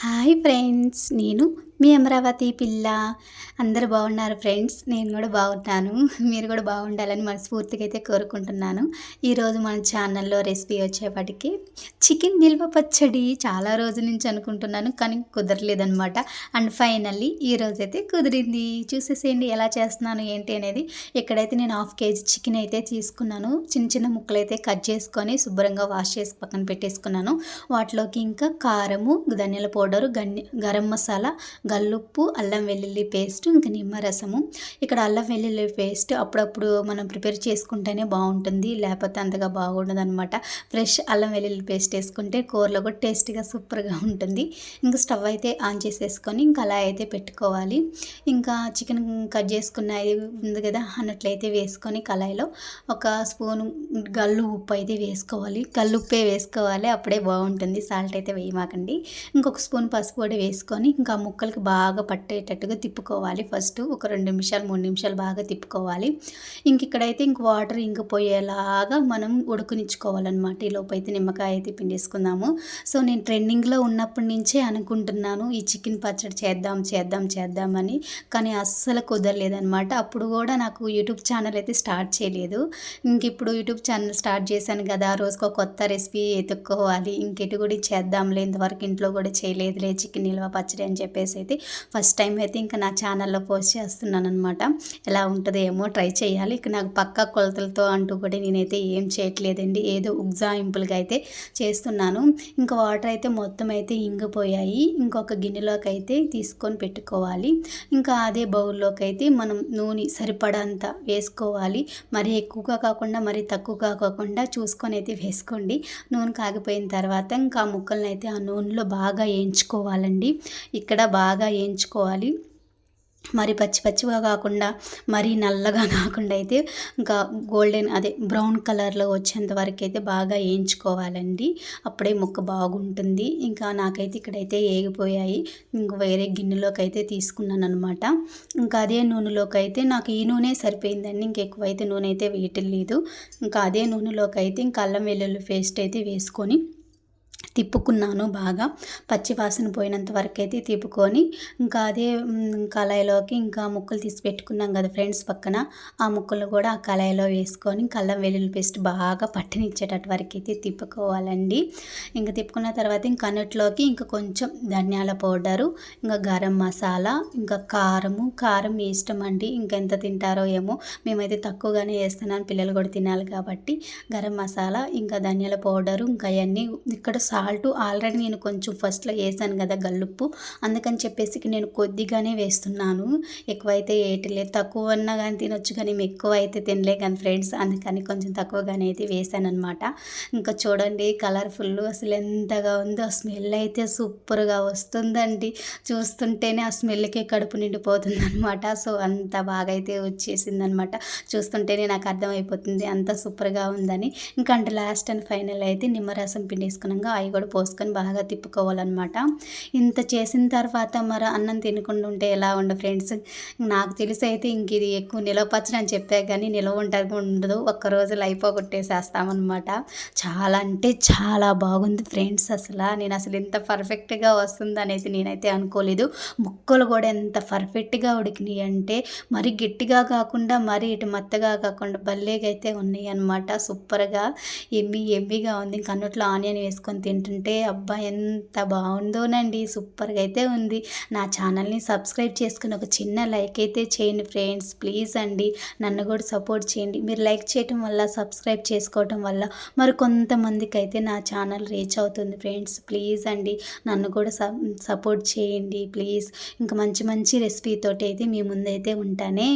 ha hi friends నేను మీ అమరావతి పిల్ల. అందరూ బాగున్నారు ఫ్రెండ్స్ నేను కూడా బాగున్నాను. మీరు కూడా బాగుండాలని మనస్ఫూర్తిగా అయితే కోరుకుంటున్నాను. ఈరోజు మన ఛానల్లో రెసిపీ వచ్చేపటికి చికెన్ నిల్వ పచ్చడి. చాలా రోజుల నుంచి అనుకుంటున్నాను కానీ కుదరలేదనమాట అండ్ ఫైనల్లీ ఈరోజు అయితే కుదిరింది. చూసేసేయండి ఎలా చేస్తున్నాను ఏంటి అనేది. ఇక్కడైతే నేను హాఫ్ కేజీ చికెన్ అయితే తీసుకున్నాను. చిన్న చిన్న ముక్కలు అయితే కట్ చేసుకొని శుభ్రంగా వాష్ చేసి పక్కన పెట్టేసుకున్నాను. వాటిలోకి ఇంకా కారము ధనియాల పౌడరు గన్ని గరం మసాలా గల్లుప్పు అల్లం వెల్లుల్లి పేస్ట్ ఇంకా నిమ్మరసము. ఇక్కడ అల్లం వెల్లుల్లి పేస్ట్ అప్పుడప్పుడు మనం ప్రిపేర్ చేసుకుంటేనే బాగుంటుంది లేకపోతే అంతగా బాగుండదు అనమాట ఫ్రెష్ అల్లం వెల్లుల్లి పేస్ట్ వేసుకుంటే కూరలో కూడా టేస్టీగా సూపర్గా ఉంటుంది. ఇంకా స్టవ్ అయితే ఆన్ చేసేసుకొని ఇంకా అలా అయితే పెట్టుకోవాలి. ఇంకా చికెన్ కట్ చేసుకున్న ఉంది కదా అన్నట్లయితే వేసుకొని కళాయిలో ఒక స్పూన్ గల్లు ఉప్పు అయితే వేసుకోవాలి. గల్లు ఉప్పే వేసుకోవాలి అప్పుడే బాగుంటుంది. సాల్ట్ అయితే వేయమాకండి. ఇంకొక స్పూన్ పసుపు పొడి వేసుకొని ఇంకా ముక్కలకి బాగా పట్టేటట్టుగా తిప్పుకోవాలి. ఫస్ట్ ఒక రెండు నిమిషాలు మూడు నిమిషాలు బాగా తిప్పుకోవాలి. ఇంక ఇక్కడైతే ఇంక వాటర్ ఇంకిపోయేలాగా మనం ఉడుకునిచ్చుకోవాలన్నమాట. ఈ లోపైతే అయితే నిమ్మకాయ అయితే పిండేసుకుందాము. సో నేను ట్రెండింగ్లో ఉన్నప్పటి నుంచే అనుకుంటున్నాను ఈ చికెన్ పచ్చడి చేద్దాం చేద్దాం చేద్దామని కానీ అస్సలు కుదరలేదనమాట అప్పుడు కూడా నాకు యూట్యూబ్ ఛానల్ అయితే స్టార్ట్ చేయలేదు. ఇంక ఇప్పుడు యూట్యూబ్ ఛానల్ స్టార్ట్ చేశాను కదా రోజుకో కొత్త రెసిపీ ఎత్తుక్కోవాలి ఇంకెటు కూడా చేద్దాంలే ఇంతవరకు ఇంట్లో కూడా చేయలేదులే చికెన్ నిల్వ పచ్చడి అని చెప్పేసి అయితే ఫస్ట్ టైం అయితే ఇంకా నా ఛానల్లో పోస్ట్ చేస్తున్నాను అనమాట ఎలా ఉంటుందో ఏమో ట్రై చేయాలి. ఇక నాకు పక్క కొలతలతో అంటూ కూడా నేనైతే ఏం చేయట్లేదండి. ఏదో ఉగ్జాయింపులుగా అయితే చేస్తున్నాను. ఇంకా వాటర్ అయితే మొత్తం అయితే ఇంగిపోయాయి. ఇంకొక గిన్నెలోకి అయితే తీసుకొని పెట్టుకోవాలి. ఇంకా అదే బౌల్లోకి అయితే మనం నూనె సరిపడంత వేసుకోవాలి. మరి ఎక్కువగా కాకుండా మరి తక్కువగా కాకుండా చూసుకొని అయితే వేసుకోండి. నూనె కాగిపోయిన తర్వాత ఇంకా ముక్కలను అయితే ఆ నూనెలో బాగా వేయించుకోవాలండి ఇక్కడ బాగా వేయించుకోవాలి మరి పచ్చి పచ్చిగా కాకుండా మరీ నల్లగా కాకుండా అయితే ఇంకా గోల్డెన్ అదే బ్రౌన్ కలర్లో వచ్చేంత వరకు అయితే బాగా వేయించుకోవాలండి అప్పుడే ముక్క బాగుంటుంది. ఇంకా నాకైతే ఇక్కడైతే ఏగిపోయాయి. ఇంక వేరే గిన్నెలోకి అయితే తీసుకున్నాను అనమాట ఇంకా అదే నూనెలోకి అయితే నాకు ఈ నూనె సరిపోయిందండి. ఇంకెక్కువైతే నూనె అయితే వేయటం లేదు. ఇంకా అదే నూనెలోకి అయితే ఇంకా అల్లం వెల్లుల్లి పేస్ట్ అయితే వేసుకొని తిప్పుకున్నాను బాగా. పచ్చి వాసన పోయినంత వరకు అయితే తిప్పుకొని ఇంకా అదే కళాయిలోకి ఇంకా ముక్కలు తీసి పెట్టుకున్నాం కదా ఫ్రెండ్స్ పక్కన. ఆ ముక్కలు కూడా ఆ కళాయిలో వేసుకొని కళ్ళం వెల్లుల్లి పేస్ట్ బాగా పట్టనిచ్చేటట్టు వరకు అయితే తిప్పుకోవాలండి. ఇంకా తిప్పుకున్న తర్వాత ఇంకా అన్నిట్లోకి ఇంకా కొంచెం ధనియాల పౌడరు ఇంకా గరం మసాలా ఇంకా కారము. కారం మీ ఇష్టం అండి. ఇంకెంత తింటారో ఏమో మేమైతే తక్కువగానే వేస్తున్నాను. పిల్లలు కూడా తినాలి కాబట్టి గరం మసాలా ఇంకా ధనియాల పౌడరు ఇంకా అవన్నీ ఇక్కడ సాల్ట్ ఆల్రెడీ నేను కొంచెం ఫస్ట్లో వేసాను కదా గల్లుప్పు. అందుకని చెప్పేసి నేను కొద్దిగానే వేస్తున్నాను. ఎక్కువైతే వేయట్లేదు. తక్కువ అన్నా కానీ తినొచ్చు కానీ ఎక్కువ అయితే తినలే కానీ ఫ్రెండ్స్ అందుకని కొంచెం తక్కువగానే అయితే వేసాను అనమాట ఇంకా చూడండి కలర్ఫుల్ అసలు ఎంతగా ఉందో ఆ స్మెల్ అయితే సూపర్గా వస్తుందండి. చూస్తుంటేనే ఆ స్మెల్కే కడుపు నిండిపోతుంది అనమాట సో అంత బాగా అయితే వచ్చేసింది అనమాట చూస్తుంటేనే నాకు అర్థమైపోతుంది అంత సూపర్గా ఉందని. ఇంకా అంటే లాస్ట్ అండ్ ఫైనల్ అయితే నిమ్మరసం పిండేసుకున్నాక అవి కూడా పోసుకొని బాగా తిప్పుకోవాలన్నమాట. ఇంత చేసిన తర్వాత మరి అన్నం తినకుండా ఉంటే ఎలా ఉండ ఫ్రెండ్స్? నాకు తెలిసి అయితే ఇంక ఇది ఎక్కువ నిలవపచ్చని అని చెప్పా కానీ నిలవ ఉంటుంది ఉండదు. ఒక్క రోజులు అయిపోగొట్టేసేస్తామన్నమాట చాలా అంటే చాలా బాగుంది ఫ్రెండ్స్ అసలు. నేను అసలు ఇంత పర్ఫెక్ట్గా వస్తుంది అనేది నేనైతే అనుకోలేదు. ముక్కలు కూడా ఎంత పర్ఫెక్ట్గా ఉడికినాయి అంటే మరి గట్టిగా కాకుండా మరి ఇటు మెత్తగా కాకుండా భలేగా అయితే ఉన్నాయి అనమాట సూపర్గా ఎమ్మి ఎమ్మిగా ఉంది. కన్నుట్లో ఆనియన్ వేసుకొని తింటుంటే అబ్బా ఎంత బాగుందోనండి. సూపర్గా అయితే ఉంది. నా ఛానల్ని సబ్స్క్రైబ్ చేసుకుని ఒక చిన్న లైక్ అయితే చేయండి ఫ్రెండ్స్. ప్లీజ్ అండి నన్ను కూడా సపోర్ట్ చేయండి. మీరు లైక్ చేయటం వల్ల సబ్స్క్రైబ్ చేసుకోవటం వల్ల మరి కొంతమందికి అయితే నా ఛానల్ రీచ్ అవుతుంది ఫ్రెండ్స్. ప్లీజ్ అండి నన్ను కూడా సపోర్ట్ చేయండి ప్లీజ్. ఇంకా మంచి మంచి రెసిపీతోటి అయితే మీ ముందైతే ఉంటానే.